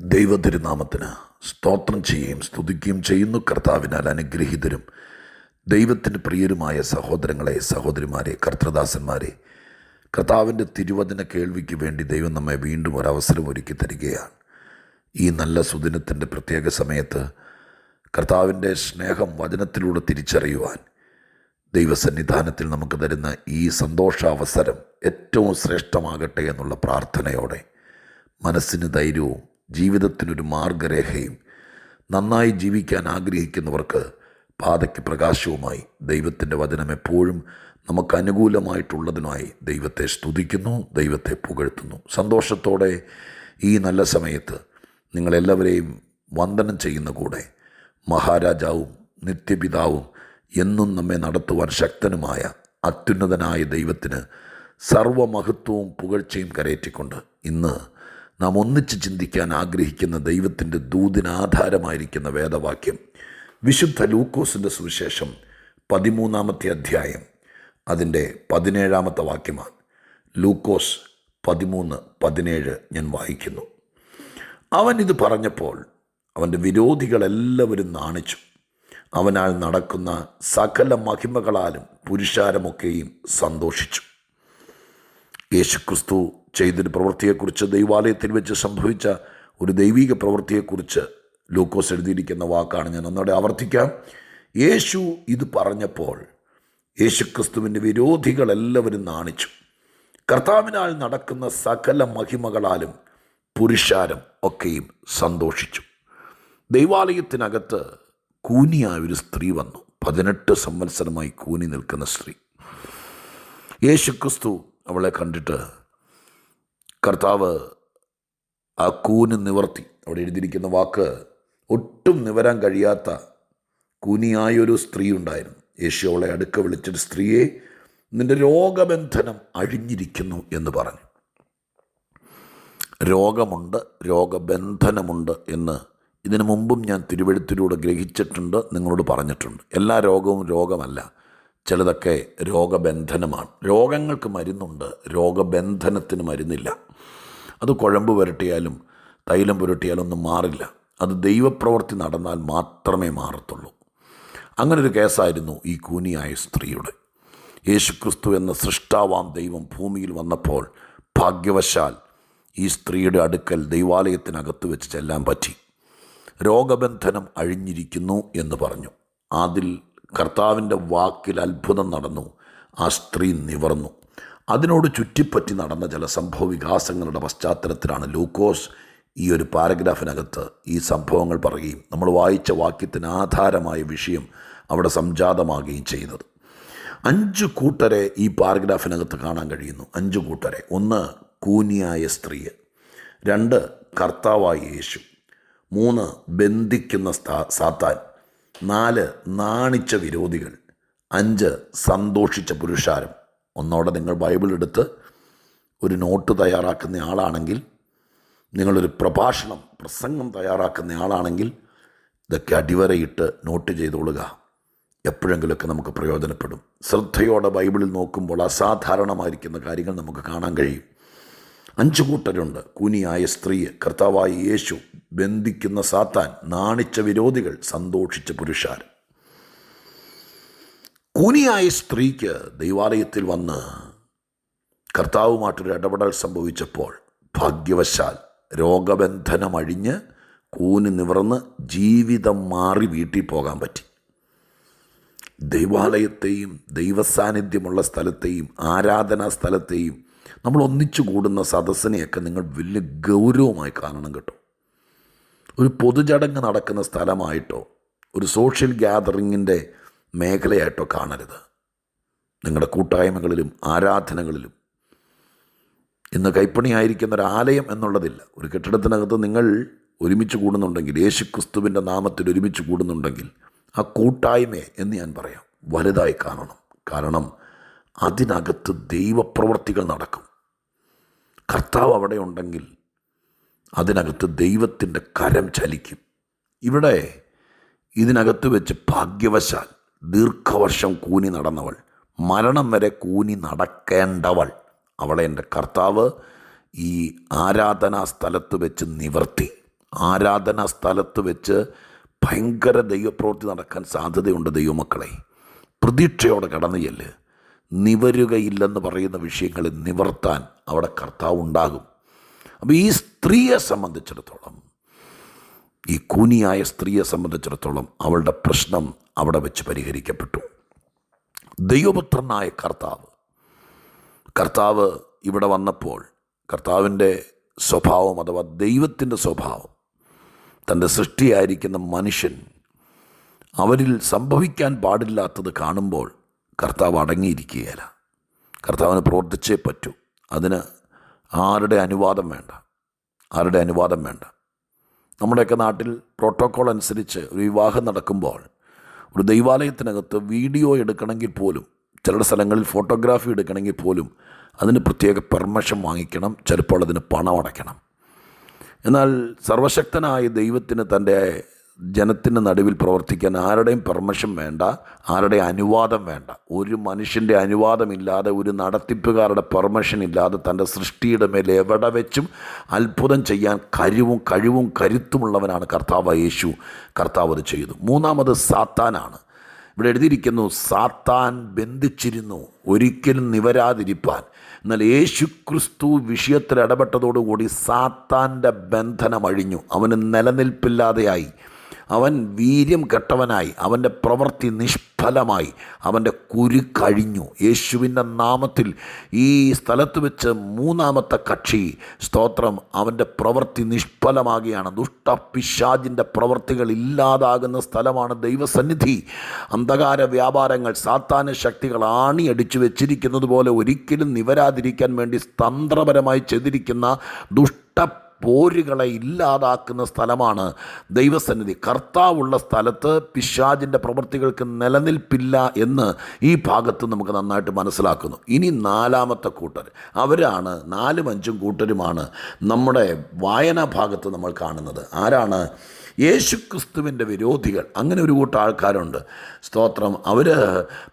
ദൈവതിരുനാമത്തിന് സ്തോത്രം ചെയ്യുകയും സ്തുതിക്കുകയും ചെയ്യുന്നു. കർത്താവിനാൽ അനുഗ്രഹീതരും ദൈവത്തിന് പ്രിയരുമായ സഹോദരങ്ങളെ സഹോദരിമാരെ കർത്തൃദാസന്മാരെ കർത്താവിന്റെ തിരുവചന കേൾവിക്ക് വേണ്ടി ദൈവം നമ്മെ വീണ്ടും ഒരവസരം ഒരുക്കി തരികയാണ്. ഈ നല്ല സുദിനത്തിന്റെ പ്രത്യേക സമയത്ത് കർത്താവിന്റെ സ്നേഹം വചനത്തിലൂടെ തിരിച്ചറിയുവാൻ ദൈവസന്നിധാനത്തിൽ നമുക്ക് തരുന്ന ഈ സന്തോഷാവസരം ഏറ്റവും ശ്രേഷ്ഠമാകട്ടെ എന്നുള്ള പ്രാർത്ഥനയോടെ മനസ്സിന് ധൈര്യവും ജീവിതത്തിനൊരു മാർഗരേഖയും നന്നായി ജീവിക്കാൻ ആഗ്രഹിക്കുന്നവർക്ക് പാതയ്ക്ക് പ്രകാശവുമായി ദൈവത്തിന്റെ വചനം എപ്പോഴും നമുക്ക് അനുകൂലമായിട്ടുള്ളതിനായി ദൈവത്തെ സ്തുതിക്കുന്നു ദൈവത്തെ പുകഴ്ത്തുന്നു. സന്തോഷത്തോടെ ഈ നല്ല സമയത്ത് നിങ്ങളെല്ലാവരെയും വന്ദനം ചെയ്യുന്ന കൂടെ മഹാരാജാവും നിത്യപിതാവും എന്നും നമ്മെ നടത്തുവാൻ ശക്തനുമായ അത്യുന്നതനായ ദൈവത്തിന് സർവമഹത്വവും പുകഴ്ചയും കരയറ്റിക്കൊണ്ട് ഇന്ന് നാം ഒന്നിച്ച് ചിന്തിക്കാൻ ആഗ്രഹിക്കുന്ന ദൈവത്തിന്റെ ദൂതിനാധാരമായിരിക്കുന്ന വേദവാക്യം വിശുദ്ധ ലൂക്കോസിന്റെ സുവിശേഷം പതിമൂന്നാമത്തെ അധ്യായം അതിന്റെ പതിനേഴാമത്തെ വാക്യമാണ്. ലൂക്കോസ് പതിമൂന്ന് പതിനേഴ് ഞാൻ വായിക്കുന്നു. അവൻ ഇത് പറഞ്ഞപ്പോൾ അവന്റെ വിരോധികളെല്ലാവരും നാണിച്ചു. അവനാൽ നടക്കുന്ന സകല മഹിമകളാലും പുരുഷാരമൊക്കെയും സന്തോഷിച്ചു. യേശുക്രിസ്തു ചെയ്തൊരു പ്രവൃത്തിയെക്കുറിച്ച് ദൈവാലയത്തിൽ വെച്ച് സംഭവിച്ച ഒരു ദൈവിക പ്രവൃത്തിയെക്കുറിച്ച് ലൂക്കോസ് എഴുതിയിരിക്കുന്ന വാക്കാണ് ഞാൻ ഒന്നോടെ ആവർത്തിക്കാം. യേശു ഇത് പറഞ്ഞപ്പോൾ യേശുക്രിസ്തുവിന്റെ വിരോധികളെല്ലാവരും നാണിച്ചു. കർത്താവിനാൽ നടക്കുന്ന സകല മഹിമകളാലും പുരുഷാരം ഒക്കെയും സന്തോഷിച്ചു. ദൈവാലയത്തിനകത്ത് കൂനിയായ ഒരു സ്ത്രീ വന്നു. പതിനെട്ട് സംവത്സരമായി കൂനി നിൽക്കുന്ന സ്ത്രീ. യേശുക്രിസ്തു അവളെ കണ്ടിട്ട് കർത്താവ് ആ കൂന് നിവർത്തി. അവിടെ എഴുതിയിരിക്കുന്ന വാക്ക് ഒട്ടും നിവരാൻ കഴിയാത്ത കൂനിയായൊരു സ്ത്രീ ഉണ്ടായിരുന്നു. യേശു അവളെ അടുക്ക വിളിച്ചൊരു സ്ത്രീയെ നിന്റെ രോഗബന്ധനം അഴിഞ്ഞിരിക്കുന്നു എന്ന് പറഞ്ഞു. രോഗമുണ്ട് രോഗബന്ധനമുണ്ട് എന്ന് ഇതിനു മുമ്പും ഞാൻ തിരുവഴുത്തിലൂടെ ഗ്രഹിച്ചിട്ടുണ്ട് നിങ്ങളോട് പറഞ്ഞിട്ടുണ്ട്. എല്ലാ രോഗവും രോഗമല്ല ചിലതൊക്കെ രോഗബന്ധനമാണ്. രോഗങ്ങൾക്ക് മരുന്നുണ്ട് രോഗബന്ധനത്തിന് മരുന്നില്ല. അത് കുഴമ്പ് പുരട്ടിയാലും തൈലം പുരട്ടിയാലും ഒന്നും മാറില്ല. അത് ദൈവപ്രവൃത്തി നടന്നാൽ മാത്രമേ മാറത്തുള്ളൂ. അങ്ങനൊരു കേസായിരുന്നു ഈ കൂനിയായ സ്ത്രീയുടെ. യേശുക്രിസ്തു എന്ന സൃഷ്ടാവാം ദൈവം ഭൂമിയിൽ വന്നപ്പോൾ ഭാഗ്യവശാൽ ഈ സ്ത്രീയുടെ അടുക്കൽ ദൈവാലയത്തിനകത്ത് വെച്ച് ചെല്ലാൻ പറ്റി. രോഗബന്ധനം അഴിഞ്ഞിരിക്കുന്നു എന്ന് പറഞ്ഞു. അതിൽ കർത്താവിന്റെ വാക്കിൽ അത്ഭുതം നടന്നു. ആ സ്ത്രീ നിവർന്നു. അതിനോട് ചുറ്റിപ്പറ്റി നടന്ന ചില സംഭവ വികാസങ്ങളുടെ പശ്ചാത്തലത്തിലാണ് ലൂക്കോസ് ഈ ഒരു പാരഗ്രാഫിനകത്ത് ഈ സംഭവങ്ങൾ പറയുകയും നമ്മൾ വായിച്ച വാക്യത്തിന് ആധാരമായ വിഷയം അവിടെ സംജാതമാകുകയും ചെയ്യുന്നത് അഞ്ച് കൂട്ടരെ ഈ പാരഗ്രാഫിനകത്ത് കാണാൻ കഴിയുന്നു. അഞ്ച് കൂട്ടരെ. ഒന്ന് കൂനിയായ സ്ത്രീ രണ്ട് കർത്താവായ യേശു. മൂന്ന് ബന്ധിക്കുന്ന സാത്താൻ. നാല് നാണിച്ച വിരോധികൾ. അഞ്ച് സന്തോഷിച്ച പുരുഷാരം. ഒന്നോടെ നിങ്ങൾ ബൈബിൾ എടുത്ത് ഒരു നോട്ട് തയ്യാറാക്കുന്ന ആളാണെങ്കിൽ നിങ്ങളൊരു പ്രഭാഷണം പ്രസംഗം തയ്യാറാക്കുന്ന ആളാണെങ്കിൽ ഇതൊക്കെ അടിവരയിട്ട് നോട്ട് ചെയ്തോളുക. എപ്പോഴെങ്കിലുമൊക്കെ നമുക്ക് പ്രയോജനപ്പെടും. ശ്രദ്ധയോടെ ബൈബിളിൽ നോക്കുമ്പോൾ അസാധാരണമായിരിക്കുന്ന കാര്യങ്ങൾ നമുക്ക് കാണാൻ കഴിയും. അഞ്ചു കൂട്ടരുണ്ട്. കൂനിയായ സ്ത്രീ കർത്താവായ യേശു ബന്ധിക്കുന്ന സാത്താൻ നാണിച്ച വിരോധികൾ സന്തോഷിച്ച പുരുഷാർ കൂനിയായ സ്ത്രീക്ക് ദൈവാലയത്തിൽ വന്ന് കർത്താവുമായിട്ടൊരു ഇടപെടൽ സംഭവിച്ചപ്പോൾ ഭാഗ്യവശാൽ രോഗബന്ധനം അഴിഞ്ഞ് കൂന് നിവർന്ന് ജീവിതം മാറി വീട്ടിൽ പോകാൻ പറ്റി. ദൈവാലയത്തെയും ദൈവസാന്നിധ്യമുള്ള സ്ഥലത്തെയും ആരാധനാ സ്ഥലത്തെയും നമ്മൾ ഒന്നിച്ചു കൂടുന്ന സദസ്സിനെയൊക്കെ നിങ്ങൾ വലിയ ഗൗരവമായി കാണണം കേട്ടോ. ഒരു പൊതുചടങ്ങ് നടക്കുന്ന സ്ഥലമായിട്ടോ ഒരു സോഷ്യൽ ഗ്യാതറിങ്ങിന്റെ മേഖലയായിട്ടോ കാണരുത്. നിങ്ങളുടെ കൂട്ടായ്മകളിലും ആരാധനകളിലും. ഇന്ന് കൈപ്പണിയായിരിക്കുന്ന ഒരു ആലയം എന്നുള്ളതില്ല. ഒരു കെട്ടിടത്തിനകത്ത് നിങ്ങൾ ഒരുമിച്ച് കൂടുന്നുണ്ടെങ്കിൽ യേശു ക്രിസ്തുവിന്റെ നാമത്തിൽ ഒരുമിച്ച് കൂടുന്നുണ്ടെങ്കിൽ ആ കൂട്ടായ്മ എന്ന് ഞാൻ പറയാം വലുതായി കാണണം. കാരണം അതിനകത്ത് ദൈവപ്രവർത്തികൾ നടക്കും. കർത്താവ് അവിടെ ഉണ്ടെങ്കിൽ അതിനകത്ത് ദൈവത്തിന്റെ കരം ചലിക്കും. ഇവിടെ ഇതിനകത്ത് വെച്ച് ഭാഗ്യവശാൽ ദീർഘവർഷം കൂനി നടന്നവൾ. മരണം വരെ കൂനി നടക്കേണ്ടവൾ. അവളെ എന്റെ കർത്താവ് ഈ ആരാധനാ സ്ഥലത്ത് വെച്ച് നിവർത്തി. ആരാധനാ സ്ഥലത്ത് വെച്ച് ഭയങ്കര ദൈവപ്രവൃത്തി നടക്കാൻ സാധ്യതയുണ്ട് ദൈവമക്കളെ. പ്രതീക്ഷയോടെ കടന്നു ചെല്ല്. നിവരുകയില്ലെന്ന് പറയുന്ന വിഷയങ്ങളെ നിവർത്താൻ അവിടെ കർത്താവ് ഉണ്ടാകും. അപ്പോൾ ഈ സ്ത്രീയെ സംബന്ധിച്ചിടത്തോളം ഈ കൂനിയായ സ്ത്രീയെ സംബന്ധിച്ചിടത്തോളം അവളുടെ പ്രശ്നം അവിടെ വെച്ച് പരിഹരിക്കപ്പെട്ടു. ദൈവപുത്രനായ കർത്താവ്. കർത്താവ് ഇവിടെ വന്നപ്പോൾ കർത്താവിന്റെ സ്വഭാവം അഥവാ ദൈവത്തിന്റെ സ്വഭാവം തന്റെ സൃഷ്ടിയായിരിക്കുന്ന മനുഷ്യൻ അവരിൽ സംഭവിക്കാൻ പാടില്ലാത്തത് കാണുമ്പോൾ കർത്താവ് അടങ്ങിയിരിക്കുകയില്ല. കർത്താവിന് പ്രവർത്തിച്ചേ പറ്റൂ. അതിന് ആരുടെ അനുവാദം വേണ്ട? ആരുടെ അനുവാദം വേണ്ട? നമ്മുടെയൊക്കെ നാട്ടിൽ പ്രോട്ടോക്കോൾ അനുസരിച്ച് ഒരു വിവാഹം നടക്കുമ്പോൾ ഒരു ദൈവാലയത്തിനകത്ത് വീഡിയോ എടുക്കണമെങ്കിൽ പോലും ചില സ്ഥലങ്ങളിൽ ഫോട്ടോഗ്രാഫി എടുക്കണമെങ്കിൽ പോലും അതിന് പ്രത്യേക പെർമിഷൻ വാങ്ങിക്കണം ചിലപ്പോൾ അതിന് പണം അടയ്ക്കണം. എന്നാൽ സർവശക്തനായ ദൈവത്തിന് തന്റെ ജനത്തിന്റെ നടുവിൽ പ്രവർത്തിക്കാൻ ആരുടെയും പെർമിഷൻ വേണ്ട ആരുടെയും അനുവാദം വേണ്ട. ഒരു മനുഷ്യന്റെ അനുവാദമില്ലാതെ ഒരു നടത്തിപ്പുകാരുടെ പെർമിഷൻ ഇല്ലാതെ തന്റെ സൃഷ്ടിയുടെ മേൽ എവിടെ വെച്ചും അത്ഭുതം ചെയ്യാൻ കഴിവും കഴിവും കരുത്തുമുള്ളവനാണ് കർത്താവ് യേശു. കർത്താവ് അത് ചെയ്തു. മൂന്നാമത് സാത്താനാണ്. ഇവിടെ എഴുതിയിരിക്കുന്നു സാത്താൻ ബന്ധിച്ചിരുന്നു ഒരിക്കലും നിവരാതിരിപ്പാൻ. എന്നാൽ യേശു ക്രിസ്തു വിഷയത്തിൽ ഇടപെട്ടതോടുകൂടി സാത്താന്റെ ബന്ധനം അഴിഞ്ഞു. അവന് നിലനിൽപ്പില്ലാതെയായി. അവൻ വീര്യം കെട്ടവനായി അവന്റെ പ്രവൃത്തി നിഷ്ഫലമായി അവന്റെ കുരു കഴിഞ്ഞു. യേശുവിന്റെ നാമത്തിൽ ഈ സ്ഥലത്ത് വെച്ച് മൂന്നാമത്തെ കക്ഷി. സ്തോത്രം അവന്റെ പ്രവൃത്തി നിഷ്ഫലമാകുകയാണ്. ദുഷ്ടപിശാജിന്റെ പ്രവൃത്തികൾ ഇല്ലാതാകുന്ന സ്ഥലമാണ് ദൈവസന്നിധി. അന്ധകാര വ്യാപാരങ്ങൾ സാത്താന ശക്തികൾ ആണിയടിച്ചു വെച്ചിരിക്കുന്നത് പോലെ ഒരിക്കലും നിവരാതിരിക്കാൻ വേണ്ടി തന്ത്രപരമായി ചെയ്തിരിക്കുന്ന ദുഷ്ട പോരുകളെ ഇല്ലാതാക്കുന്ന സ്ഥലമാണ് ദൈവസന്നിധി. കർത്താവുള്ള സ്ഥലത്ത് പിശാജിന്റെ പ്രവൃത്തികൾക്ക് നിലനിൽപ്പില്ല എന്ന് ഈ ഭാഗത്ത് നമുക്ക് നന്നായിട്ട് മനസ്സിലാക്കുന്നു. ഇനി നാലാമത്തെ കൂട്ടർ. അവരാണ് നാലും അഞ്ചും കൂട്ടരുമാണ് നമ്മുടെ വായനാ ഭാഗത്ത് നമ്മൾ കാണുന്നത്. ആരാണ്? യേശുക്രിസ്തുവിന്റെ വിരോധികൾ. അങ്ങനെ ഒരു കൂട്ടം ആൾക്കാരുണ്ട്. സ്തോത്രം. അവർ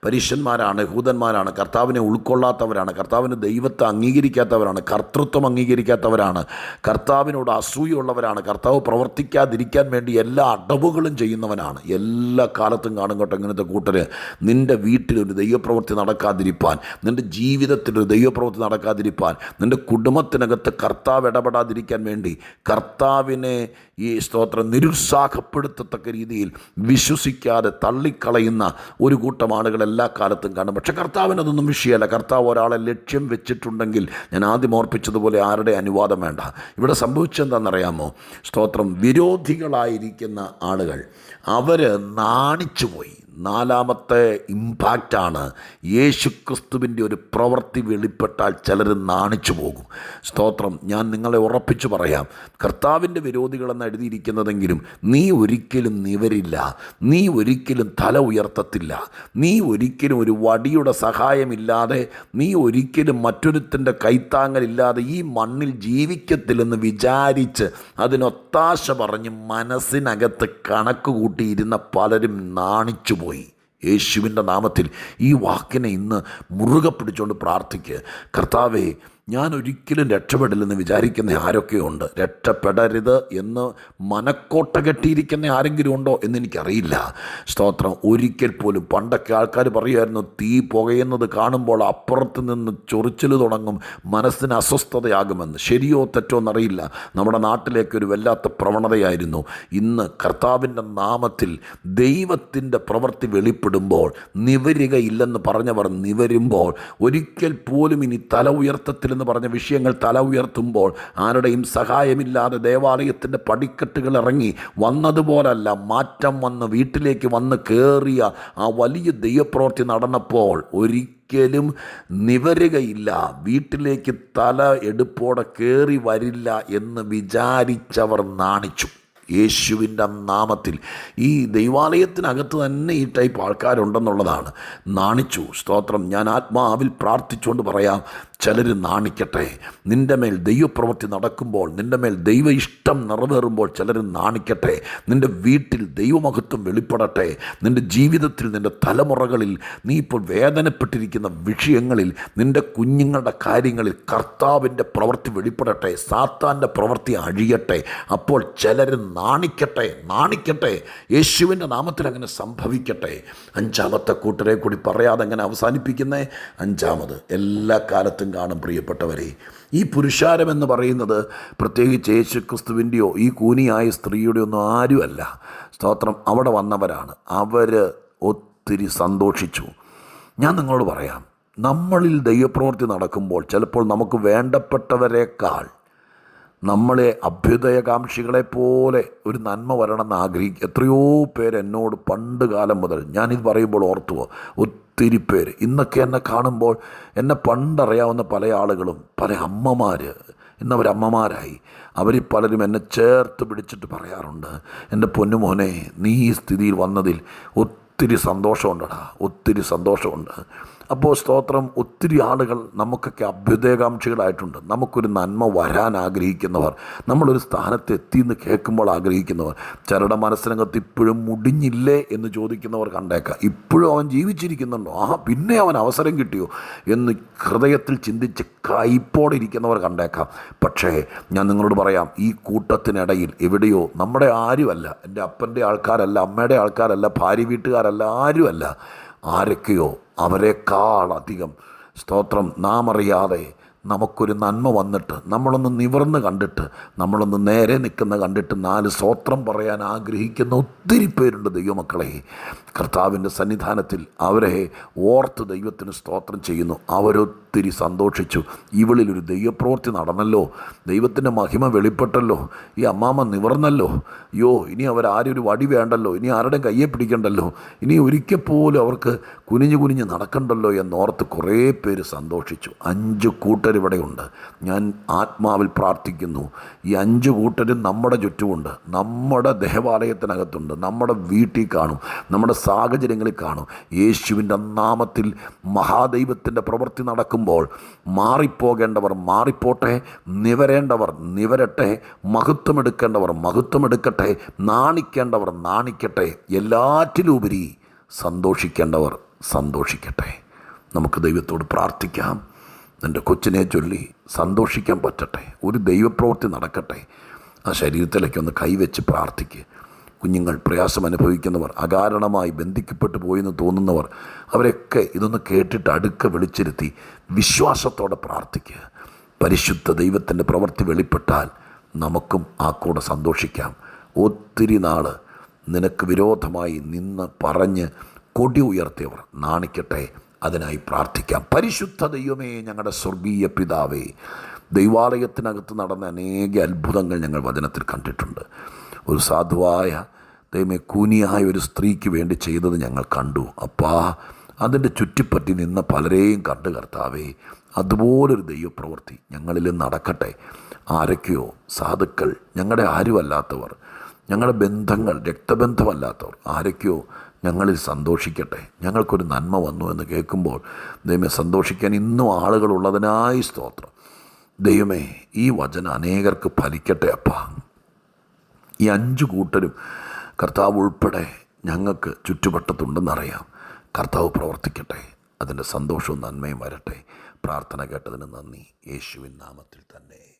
പരീഷന്മാരാണ് ഹൂതന്മാരാണ് കർത്താവിനെ ഉൾക്കൊള്ളാത്തവരാണ് കർത്താവിന് ദൈവത്തെ അംഗീകരിക്കാത്തവരാണ് കർത്തൃത്വം അംഗീകരിക്കാത്തവരാണ് കർത്താവിനോട് അസൂയുള്ളവരാണ് കർത്താവ് പ്രവർത്തിക്കാതിരിക്കാൻ വേണ്ടി എല്ലാ അടവുകളും ചെയ്യുന്നവനാണ്. എല്ലാ കാലത്തും കാണും കേട്ടോ ഇങ്ങനത്തെ കൂട്ടര്. നിന്റെ വീട്ടിലൊരു ദൈവപ്രവൃത്തി നടക്കാതിരിപ്പാൻ നിന്റെ ജീവിതത്തിലൊരു ദൈവപ്രവൃത്തി നടക്കാതിരിപ്പാൻ നിന്റെ കുടുംബത്തിനകത്ത് കർത്താവ് ഇടപെടാതിരിക്കാൻ വേണ്ടി കർത്താവിനെ ഈ സ്തോത്രം നിരുത്സാഹപ്പെടുത്തത്തക്ക രീതിയിൽ വിശ്വസിക്കാതെ തള്ളിക്കളയുന്ന ഒരു കൂട്ടം ആളുകൾ എല്ലാ കാലത്തും കാണും. പക്ഷെ കർത്താവിനതൊന്നും വിഷയമല്ല. കർത്താവ് ഒരാളെ ലക്ഷ്യം വെച്ചിട്ടുണ്ടെങ്കിൽ ഞാൻ ആദ്യം ഓർപ്പിച്ചതുപോലെ ആരുടെ അനുവാദം വേണ്ട. ഇവിടെ സംഭവിച്ചെന്താണെന്നറിയാമോ സ്തോത്രം. വിരോധികളായിരിക്കുന്ന ആളുകൾ അവർ നാണിച്ചുപോയി. നാലാമത്തെ ഇമ്പാക്റ്റാണ് യേശു ക്രിസ്തുവിന്റെ ഒരു പ്രവൃത്തി വെളിപ്പെട്ടാൽ ചിലർ നാണിച്ചു പോകും. സ്തോത്രം ഞാൻ നിങ്ങളെ ഉറപ്പിച്ചു പറയാം. കർത്താവിന്റെ വിരോധികളെന്ന് എഴുതിയിരിക്കുന്നതെങ്കിലും നീ ഒരിക്കലും നിവരില്ല. നീ ഒരിക്കലും തല ഉയർത്തത്തില്ല. നീ ഒരിക്കലും ഒരു വടിയുടെ സഹായമില്ലാതെ നീ ഒരിക്കലും മറ്റൊരുത്തിന്റെ കൈത്താങ്ങലില്ലാതെ ഈ മണ്ണിൽ ജീവിക്കത്തില്ലെന്ന് വിചാരിച്ച് അതിനൊത്താശ പറഞ്ഞ് മനസ്സിനകത്ത് കണക്ക് കൂട്ടിയിരുന്ന പലരും നാണിച്ചു പോയി. യേശുവിന്റെ നാമത്തിൽ ഈ വാക്കിനെ ഇന്ന് മുറുകെ പിടിച്ചുകൊണ്ട് പ്രാർത്ഥിക്കുക കർത്താവേ ഞാൻ ഒരിക്കലും രക്ഷപ്പെടില്ലെന്ന് വിചാരിക്കുന്ന ആരൊക്കെയുണ്ട്? രക്ഷപ്പെടരുത് എന്ന് മനക്കോട്ട കെട്ടിയിരിക്കുന്ന ആരെങ്കിലും ഉണ്ടോ എന്ന് എനിക്കറിയില്ല. സ്തോത്രം. ഒരിക്കൽ പോലും പണ്ടൊക്കെ ആൾക്കാർ പറയുമായിരുന്നു തീ പുകയുന്നത് കാണുമ്പോൾ അപ്പുറത്ത് നിന്ന് ചൊറിച്ചിൽ തുടങ്ങും മനസ്സിന് അസ്വസ്ഥതയാകുമെന്ന്. ശരിയോ തെറ്റോ എന്നറിയില്ല. നമ്മുടെ നാട്ടിലേക്ക് ഒരു വല്ലാത്ത പ്രവണതയായിരുന്നു. ഇന്ന് കർത്താവിന്റെ നാമത്തിൽ ദൈവത്തിന്റെ പ്രവൃത്തി വെളിപ്പെടുമ്പോൾ നിവരുകയില്ലെന്ന് പറഞ്ഞവർ നിവരുമ്പോൾ ഒരിക്കൽ പോലും ഇനി തല ഉയർത്തത്തില്ലെന്ന് പറഞ്ഞ വിഷയങ്ങൾ തല ഉയർത്തുമ്പോൾ ആരുടെയും സഹായമില്ലാതെ ദേവാലയത്തിന്റെ പടിക്കെട്ടുകൾ ഇറങ്ങി വന്നതുപോലല്ല മാറ്റം വന്ന് വീട്ടിലേക്ക് വന്ന് കയറിയ ആ വലിയ ദൈവപ്രവൃത്തി നടന്നപ്പോൾ ഒരിക്കലും നിവരുകയില്ല. വീട്ടിലേക്ക് തല എടുപ്പോടെ കയറി വരില്ല എന്ന് വിചാരിച്ചവർ നാണിച്ചു. യേശുവിന്റെ നാമത്തിൽ ഈ ദൈവാലയത്തിനകത്ത് തന്നെ ഈ ടൈപ്പ് ആൾക്കാരുണ്ടെന്നുള്ളതാണ്. നാണിച്ചു സ്തോത്രം. ഞാൻ ആത്മാവിൽ പ്രാർത്ഥിച്ചുകൊണ്ട് പറയാം. ചിലർ നാണിക്കട്ടെ. നിന്റെ മേൽ ദൈവപ്രവൃത്തി നടക്കുമ്പോൾ നിന്റെ മേൽ ദൈവ ഇഷ്ടം നിറവേറുമ്പോൾ ചിലർ നാണിക്കട്ടെ. നിന്റെ വീട്ടിൽ ദൈവമഹത്വം വെളിപ്പെടട്ടെ. നിന്റെ ജീവിതത്തിൽ നിന്റെ തലമുറകളിൽ നീ ഇപ്പോൾ വേദനപ്പെട്ടിരിക്കുന്ന വിഷയങ്ങളിൽ നിന്റെ കുഞ്ഞുങ്ങളുടെ കാര്യങ്ങളിൽ കർത്താവിന്റെ പ്രവൃത്തി വെളിപ്പെടട്ടെ. സാത്താന്റെ പ്രവൃത്തി അഴിയട്ടെ. അപ്പോൾ ചിലർ നാണിക്കട്ടെ നാണിക്കട്ടെ. യേശുവിന്റെ നാമത്തിൽ അങ്ങനെ സംഭവിക്കട്ടെ. അഞ്ചാമത്തെ കൂട്ടരെ കൂടി പറയാതെ അങ്ങനെ അവസാനിപ്പിക്കുന്നേ? അഞ്ചാമത് എല്ലാ കാലത്തും കാണും പ്രിയപ്പെട്ടവരെ. ഈ പുരുഷാരം എന്ന് പറയുന്നത് പ്രത്യേകിച്ച് യേശു ക്രിസ്തുവിന്റെയോ ഈ കൂനിയായ സ്ത്രീയുടെ ഒന്നും ആരുമല്ല. സ്തോത്രം അവിടെ വന്നവരാണ്. അവർ ഒത്തിരി സന്തോഷിച്ചു. ഞാൻ നിങ്ങളോട് പറയാം നമ്മളിൽ ദൈവപ്രവൃത്തി നടക്കുമ്പോൾ ചിലപ്പോൾ നമുക്ക് വേണ്ടപ്പെട്ടവരെക്കാൾ നമ്മളെ അഭ്യുദയകാംക്ഷികളെ പോലെ ഒരു നന്മ വരണമെന്ന് ആഗ്രഹിക്കും എത്രയോ പേര് എന്നോട് പണ്ട് കാലം മുതൽ ഞാനിത് പറയുമ്പോൾ ഓർത്തുവോ ഒത്തിരി പേര് ഇന്നൊക്കെ എന്നെ കാണുമ്പോൾ എന്നെ പണ്ടറിയാവുന്ന പല ആളുകളും പല അമ്മമാർ ഇന്നവരമ്മമാരായി അവരിൽ പലരും എന്നെ ചേർത്ത് പിടിച്ചിട്ട് പറയാറുണ്ട് എന്റെ പൊന്നുമോനെ നീ ഈ സ്ഥിതിയിൽ വന്നതിൽ ഒത്തിരി സന്തോഷമുണ്ടടാ ഒത്തിരി സന്തോഷമുണ്ട്. അപ്പോൾ സ്തോത്രം ഒത്തിരി ആളുകൾ നമുക്കൊക്കെ അഭ്യുദയകാംക്ഷികളായിട്ടുണ്ട്. നമുക്കൊരു നന്മ വരാൻ ആഗ്രഹിക്കുന്നവർ നമ്മളൊരു സ്ഥാനത്ത് എത്തിയെന്ന് കേൾക്കുമ്പോൾ ആഗ്രഹിക്കുന്നവർ ചിലരുടെ മനസ്സിനകത്ത് ഇപ്പോഴും മുടിഞ്ഞില്ലേ എന്ന് ചോദിക്കുന്നവർ കണ്ടേക്കാം. ഇപ്പോഴും അവൻ ജീവിച്ചിരിക്കുന്നുണ്ടോ? ആ പിന്നെ അവൻ അവസരം കിട്ടിയോ? എന്ന് ഹൃദയത്തിൽ ചിന്തിച്ച് കയ്പോടെ ഇരിക്കുന്നവർ കണ്ടേക്കാം. പക്ഷേ ഞാൻ നിങ്ങളോട് പറയാം ഈ കൂട്ടത്തിനിടയിൽ എവിടെയോ നമ്മുടെ ആരുമല്ല എന്റെ അപ്പന്റെ ആൾക്കാരല്ല അമ്മയുടെ ആൾക്കാരല്ല ഭാര്യ വീട്ടുകാരല്ല ആരുമല്ല. ആരൊക്കെയോ അവരെക്കാളധികം സ്തോത്രം നാം അറിയാതെ നമുക്കൊരു നന്മ വന്നിട്ട് നമ്മളൊന്ന് നിവർന്ന് കണ്ടിട്ട് നമ്മളൊന്ന് നേരെ നിൽക്കുന്ന കണ്ടിട്ട് നാല് സ്തോത്രം പറയാൻ ആഗ്രഹിക്കുന്ന ഒത്തിരി പേരുണ്ട് ദൈവമക്കളെ. കർത്താവിന്റെ സന്നിധാനത്തിൽ അവരെ ഓർത്ത് ദൈവത്തിന് സ്തോത്രം ചെയ്യുന്നു. അവരൊത്തിരി സന്തോഷിച്ചു. ഇവളിലൊരു ദൈവപ്രവൃത്തി നടന്നല്ലോ. ദൈവത്തിന്റെ മഹിമ വെളിപ്പെട്ടല്ലോ. ഈ അമ്മാമ്മ നിവർന്നല്ലോ. യോ ഇനി അവരാരും ഒരു വടി വേണ്ടല്ലോ. ഇനി ആരുടെയും കയ്യെ പിടിക്കണ്ടല്ലോ. ഇനി ഒരിക്കൽ പോലും അവർക്ക് കുനിഞ്ഞു കുനിഞ്ഞ് നടക്കണ്ടല്ലോ എന്നോർത്ത് കുറേ പേര് സന്തോഷിച്ചു. അഞ്ച് കൂട്ടരിവിടെയുണ്ട്. ഞാൻ ആത്മാവിൽ പ്രാർത്ഥിക്കുന്നു. ഈ അഞ്ച് കൂട്ടരും നമ്മുടെ ചുറ്റുമുണ്ട്. നമ്മുടെ ദേവാലയത്തിനകത്തുണ്ട്. നമ്മുടെ വീട്ടിൽ കാണും. നമ്മുടെ സാഹചര്യങ്ങളിൽ കാണും. യേശുവിന്റെ നാമത്തിൽ മഹാദൈവത്തിന്റെ പ്രവൃത്തി നടക്കുമ്പോൾ മാറിപ്പോകേണ്ടവർ മാറിപ്പോട്ടെ നിവരേണ്ടവർ നിവരട്ടെ മഹത്വമെടുക്കേണ്ടവർ മഹത്വമെടുക്കട്ടെ നാണിക്കേണ്ടവർ നാണിക്കട്ടെ എല്ലാറ്റിലുപരി സന്തോഷിക്കേണ്ടവർ സന്തോഷിക്കട്ടെ. നമുക്ക് ദൈവത്തോട് പ്രാർത്ഥിക്കാം. എന്റെ കൊച്ചിനെ ചൊല്ലി സന്തോഷിക്കാൻ പറ്റട്ടെ ഒരു ദൈവപ്രവൃത്തി നടക്കട്ടെ. ആ ശരീരത്തിലേക്ക് ഒന്ന് കൈവച്ച് പ്രാർത്ഥിക്കുക കുഞ്ഞുങ്ങൾ പ്രയാസം അനുഭവിക്കുന്നവർ അകാരണമായി ബന്ധിക്കപ്പെട്ടു പോയെന്ന് തോന്നുന്നവർ അവരൊക്കെ ഇതൊന്ന് കേട്ടിട്ട് അടുക്ക വിളിച്ചിരുത്തി വിശ്വാസത്തോടെ പ്രാർത്ഥിക്കുക പരിശുദ്ധ ദൈവത്തിന്റെ പ്രവൃത്തി വെളിപ്പെട്ടാൽ നമുക്കും ആ കൂടെ സന്തോഷിക്കാം. ഒത്തിരി നാൾ നിനക്ക് വിരോധമായി നിന്ന് പറഞ്ഞ് കൊടി ഉയർത്തിയവർ നാണിക്കട്ടെ. അതിനായി പ്രാർത്ഥിക്കാം. പരിശുദ്ധ ദൈവമേ ഞങ്ങളുടെ സ്വർഗീയ പിതാവേ ദൈവാലയത്തിനകത്ത് നടന്ന അനേക അത്ഭുതങ്ങൾ ഞങ്ങൾ വചനത്തിൽ കണ്ടിട്ടുണ്ട്. ഒരു സാധുവായ ദൈവമേ കൂനിയായ ഒരു സ്ത്രീക്ക് വേണ്ടി ചെയ്തത് ഞങ്ങൾ കണ്ടു. അപ്പാ അതിന്റെ ചുറ്റിപ്പറ്റി നിന്ന പലരെയും കണ്ട് കർത്താവേ അതുപോലൊരു ദൈവപ്രവൃത്തി ഞങ്ങളിൽ നടക്കട്ടെ. ആരൊക്കെയോ സാധുക്കൾ ഞങ്ങളുടെ ആരുമല്ലാത്തവർ ഞങ്ങളുടെ ബന്ധങ്ങൾ രക്തബന്ധമല്ലാത്തവർ ആരൊക്കെയോ ഞങ്ങളിൽ സന്തോഷിക്കട്ടെ. ഞങ്ങൾക്കൊരു നന്മ വന്നു എന്ന് കേൾക്കുമ്പോൾ ദൈവമേ സന്തോഷിക്കാൻ ഇന്നും ആളുകളുള്ളതിനായി സ്തോത്രം. ദൈവമേ ഈ വചനം അനേകർക്ക് ഫലിക്കട്ടെ അപ്പ. ഈ അഞ്ച് കൂട്ടരും കർത്താവ് ഉൾപ്പെടെ ഞങ്ങൾക്ക് ചുറ്റുവട്ടത്തുണ്ടെന്നറിയാം കർത്താവ് പ്രവർത്തിക്കട്ടെ. അതിന്റെ സന്തോഷവും നന്മയും വരട്ടെ. പ്രാർത്ഥന കേട്ടതിന് നന്ദി. യേശുവിൻ നാമത്തിൽ തന്നെ.